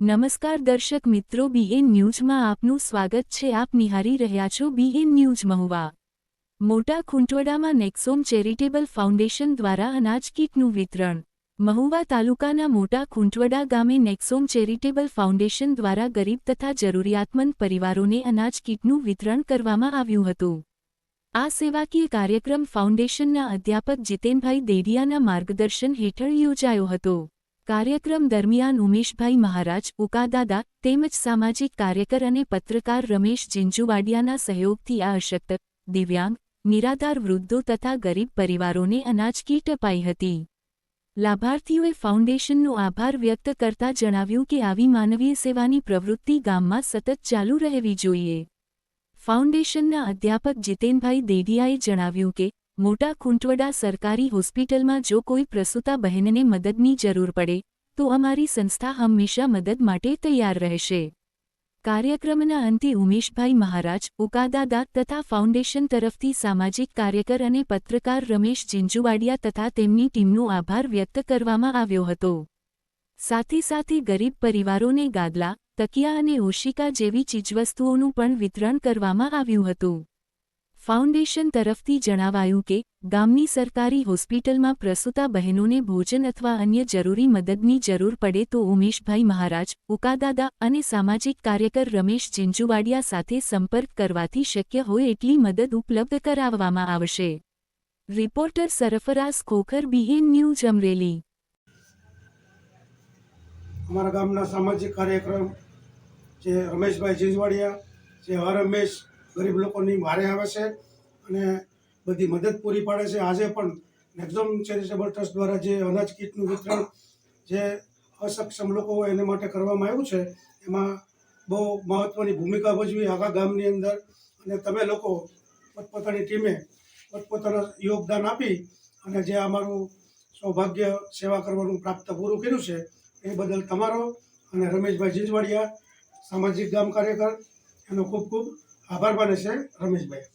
નમસ્કાર દર્શક મિત્રો બીએન ન્યૂઝમાં આપનું સ્વાગત છે. આપ નિહારી રહ્યા છો બીએન ન્યૂઝ મહુવા. મોટા ખૂંટવડામાં નેક્સોમ ચેરિટેબલ ફાઉન્ડેશન દ્વારા અનાજ કીટનું વિતરણ. મહુવા તાલુકાના મોટા ખૂંટવડા ગામે નેક્સોમ ચેરિટેબલ ફાઉન્ડેશન દ્વારા ગરીબ તથા જરૂરિયાતમંદ પરિવારોને અનાજ કીટનું વિતરણ કરવામાં આવ્યું હતું. આ સેવાકીય કાર્યક્રમ ફાઉન્ડેશનના અધ્યાપક જીતેનભાઈ દેડિયાના માર્ગદર્શન હેઠળ યોજાયો હતો. કાર્યક્રમ દરમિયાન ઉમેશભાઈ મહારાજ, ઉકાદાદા તેમજ સામાજિક કાર્યકર અને પત્રકાર રમેશ જિંજુવાડિયાના સહયોગથી આ અશક્ત, દિવ્યાંગ, નિરાધાર વૃદ્ધો તથા ગરીબ પરિવારોને અનાજ કીટ અપાઈ હતી. લાભાર્થીઓએ ફાઉન્ડેશનનો આભાર વ્યક્ત કરતા જણાવ્યું કે આવી માનવીય સેવાની પ્રવૃત્તિ ગામમાં સતત ચાલુ રહેવી જોઈએ. ફાઉન્ડેશનના અધ્યાપક જીતેનભાઈ દેડિયાએ જણાવ્યું કે મોટા ખૂંટવડા સરકારી હોસ્પિટલમાં જો કોઈ પ્રસૂતા બહેનને મદદની જરૂર પડે, તો અમારી સંસ્થા હંમેશા મદદ માટે તૈયાર રહેશે. કાર્યક્રમના અંતે ઉમેશભાઈ મહારાજ, ઉકાદાદા તથા ફાઉન્ડેશન તરફથી સામાજિક કાર્યકર અને પત્રકાર રમેશ જિંજુવાડિયા તથા તેમની ટીમનો આભાર વ્યક્ત કરવામાં આવ્યો હતો. સાથે સાથે ગરીબ પરિવારોને ગાદલા, તકિયા અને ઓશિકા જેવી ચીજવસ્તુઓનું પણ વિતરણ કરવામાં આવ્યું હતું. ફાઉન્ડેશન તરફથી જણાવાયું કે, ગામની સરકારી હોસ્પિટલમાં પ્રસૂતા બહેનોને ભોજન અથવા અન્ય જરૂરી મદદની જરૂર પડે તો ઉમેશભાઈ મહારાજ, ઉકાદાદા અને સામાજિક કાર્યકર રમેશ જિંજુવાડિયા સાથે સંપર્ક કરવાથી શક્ય હોય એટલી મદદ ઉપલબ્ધ કરાવવામાં આવશે. Reporter Sarfaraz Khokhar, BN news, Amreli. અમારા ગામના સામાજિક કાર્યક્રમ જે રમેશભાઈ જીંજવાડિયા જે હર ગરીબ લોકોની વારે આવે છે અને બધી મદદ પૂરી પાડે છે. આજે પણ નેક્ઝોમ ચેરિટેબલ ટ્રસ્ટ દ્વારા જે અનાજ કીટનું વિતરણ જે અસક્ષમ લોકો હોય એને માટે કરવામાં આવ્યું છે, એમાં બહુ મહત્ત્વની ભૂમિકા ભજવી આખા ગામની અંદર અને તમે લોકો પોતપોતાની ટીમે પોતપોતાનું યોગદાન આપી અને જે અમારું સૌભાગ્ય સેવા કરવાનું પ્રાપ્ત પૂરું કર્યું છે, એ બદલ તમારો અને રમેશભાઈ જીંજવાડિયા, સામાજિક ગામ કાર્યકર, એનો ખૂબ ખૂબ આભાર માને છે રમેશભાઈ.